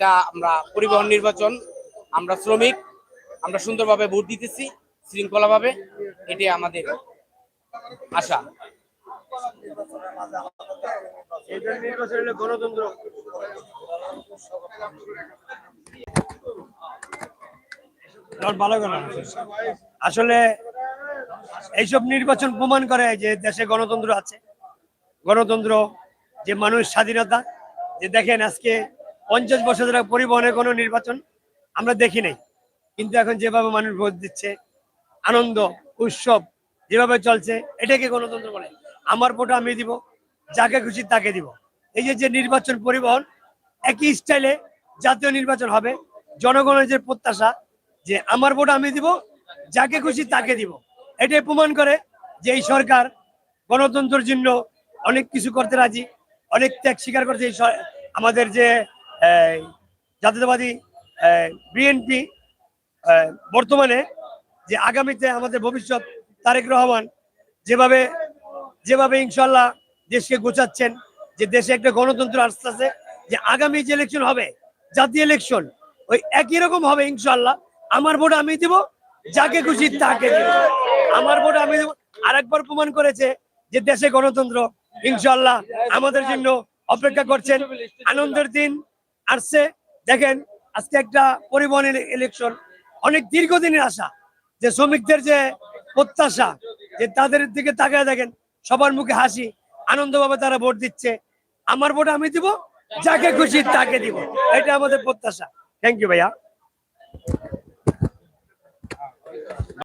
এটা আমরা পরিবহন নির্বাচন, আমরা শ্রমিক, আমরা সুন্দরভাবে ভোট দিতেছি, শৃঙ্খলাভাবে এটি আমাদের আশা। গণতন্ত্র ভালো আসলে এইসব নির্বাচন প্রমাণ করে যে দেশে গণতন্ত্র আছে। গণতন্ত্র, যে মানুষ স্বাধীনতা, যে দেখেন আজকে পঞ্চাশ বছর ধরে পরিবহনের কোনো নির্বাচন আমরা দেখি নাই। কিন্তু এখন যেভাবে মানুষ ভোট দিচ্ছে, আনন্দ, উৎসব যেভাবে চলছে, এটাকে গণতন্ত্র বলে। আমার ভোট আমি দিব, যাকে খুশি তাকে দিব। এই যে যে নির্বাচন পরিবহন, একই স্টাইলে জাতীয় নির্বাচন হবে, জনগণের যে প্রত্যাশা যে আমার ভোট আমি দিব, যাকে খুশি তাকে দিব। এটাই প্রমাণ করে যে এই সরকার গণতন্ত্রের জন্য অনেক কিছু করতে রাজি, অনেক ত্যাগ স্বীকার করছে এই আমাদের যে জাতীয়তাবাদী বিএনপি বর্তমানে যে আগামীতে আমাদের ভবিষ্যৎ, তারেক রহমান যেভাবে যেভাবে ইনশাল্লাহ দেশকে গোছাচ্ছেন, যে দেশে একটা গণতন্ত্র আসতেছে, যে আগামী যে ইলেকশন হবে, জাতীয় ইলেকশন ওই একই রকম হবে ইনশাল্লাহ। আমার ভোট আমি দিব, যাকে খুশি তাকে দিব। আমার ভোট আমি দিব। আরেকবার প্রমাণ করেছে যে দেশে গণতন্ত্র ইনশাল্লাহ আমাদের জন্য অপেক্ষা করছেন। আনন্দের দিন আসছে। দেখেন, আজকে একটা পরিবহনের ইলেকশন অনেক দীর্ঘদিনের আশা যে শ্রমিকদের যে প্রত্যাশা, যে তাদের দিকে তাকায় দেখেন, সবার মুখে হাসি, আনন্দভাবে তারা ভোট দিচ্ছে। আমার ভোট আমি দিব, যাকে খুশি তাকে দিব। এটা আমাদের প্রত্যাশা। থ্যাংক ইউ ভাইয়া।